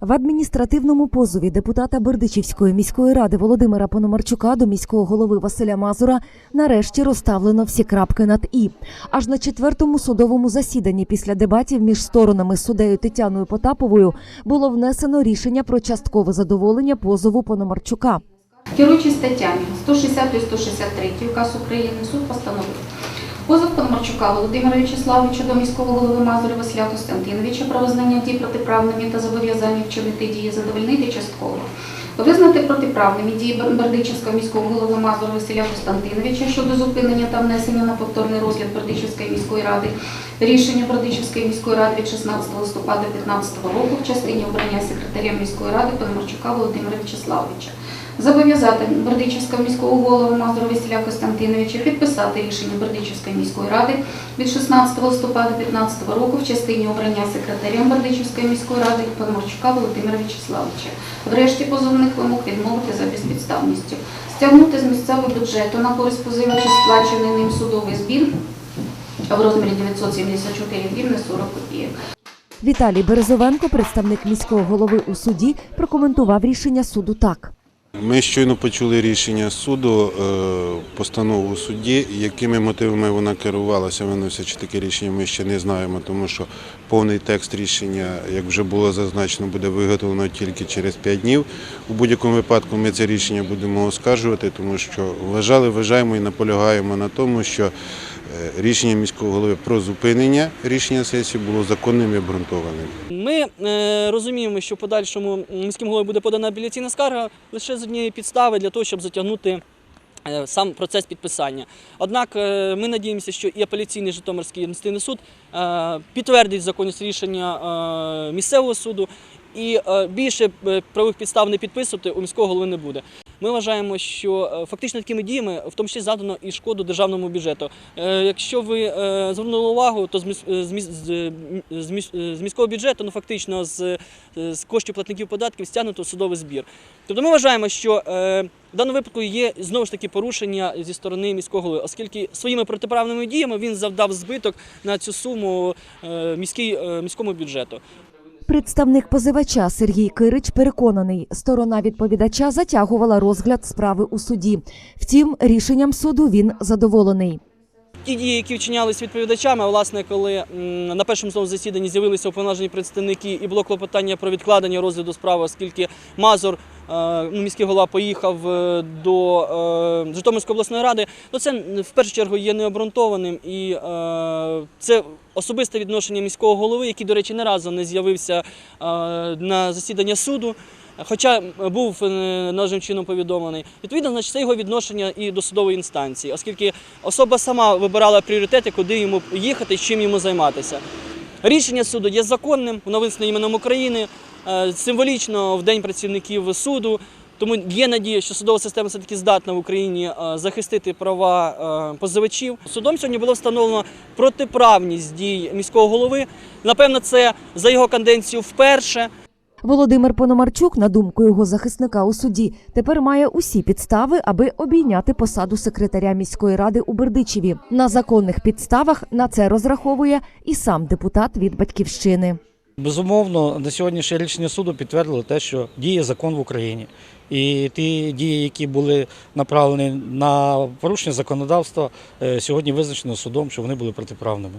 В адміністративному позові депутата Бердичівської міської ради Володимира Пономарчука до міського голови Василя Мазура нарешті розставлено всі крапки над і. Аж на четвертому судовому засіданні після дебатів між сторонами суддею Тетяною Потаповою було внесено рішення про часткове задоволення позову Пономарчука. Керуючись статтями 160 і 163 указ України, суд постановив позов Пономарчука Володимира Вячеславовича до міського голови Мазури Василя Костянтиновича про визнання дій протиправними та зобов'язання вчинити дії задовольнити частково. Визнати протиправними дії Бердичівського міського голови Мазура Василя Костянтиновича щодо зупинення та внесення на повторний розгляд Бердичівської міської ради рішення Бердичівської міської ради від 16 листопада 2015 року в частині обрання секретаря міської ради Пономарчука Володимира Вячеславовича. Зобов'язати Бердичівського міського голову Мазура Василя Костянтиновича підписати рішення Бердичівської міської ради від 16 листопада 2015 року в частині обрання секретарем Бердичівської міської ради Пономарчука Володимира Вячеславовича. Врешті позовних вимог відмовити за безпідставністю. Стягнути з місцевого бюджету на користь позивача сплачений ним судовий збір в розмірі 974 гривни 40 копійок. Віталій Березовенко, представник міського голови у суді, прокоментував рішення суду так. Ми щойно почули рішення суду, е, постанову судді, якими мотивами вона керувалася, виносячи таке рішення, ми ще не знаємо, тому що повний текст рішення, як вже було зазначено, буде виготовлено тільки через 5 днів. У будь-якому випадку ми це рішення будемо оскаржувати, тому що вважали, вважаємо і наполягаємо на тому, що рішення міського голови про зупинення рішення сесії було законним і обґрунтованим. Ми е, розуміємо, що в подальшому міським головою буде подана апеляційна скарга лише з однієї підстави для того, щоб затягнути. е, Сам процес підписання. Однак е, ми надіємося, що і апеляційний Житомирський адміністративний суд е, підтвердить законність рішення е, місцевого суду і е, більше е, правових підстав не підписувати у міського голови не буде. Ми вважаємо, що е, фактично такими діями, в тому числі задано і шкоду державному бюджету. Е, Якщо ви е, звернули увагу, то з міс- з міс- з, з міс- з міського бюджету, ну фактично з, коштів платників податків стягнуто судовий збір. Тобто ми вважаємо, що в даному випадку є знову ж таки порушення зі сторони міського голови, оскільки своїми протиправними діями він завдав збиток на цю суму міський, е, міському бюджету. Представник позивача Сергій Кирич переконаний, сторона відповідача затягувала розгляд справи у суді. Втім, рішенням суду він задоволений. Ті дії, які вчинялись відповідачами, власне, коли на першому своєму засіданні з'явилися уповноважені представники і було клопотання про відкладення розгляду справи, оскільки Мазур, міський голова, поїхав е, до е, Житомирської обласної ради, то це в першу чергу є необґрунтованим і е, це особисте відношення міського голови, який, до речі, не разу не з'явився е, на засідання суду. Хоча був е, належним чином повідомлений, відповідно, значить, це його відношення і до судової інстанції, оскільки особа сама вибирала пріоритети, куди йому їхати, чим йому займатися. Рішення суду є законним, воно винесено іменем України, е, символічно в День працівників суду. Тому є надія, що судова система все таки здатна в Україні е, захистити права е, позивачів. Судом сьогодні було встановлено протиправність дій міського голови. Напевно, це за його каденцію вперше. Володимир Пономарчук, на думку його захисника у суді, тепер має усі підстави, аби обійняти посаду секретаря міської ради у Бердичеві. На законних підставах на це розраховує і сам депутат від батьківщини. Безумовно, на сьогоднішнє рішення суду підтвердило те, що діє закон в Україні. І ті дії, які були направлені на порушення законодавства, е, сьогодні визначено судом, що вони були протиправними.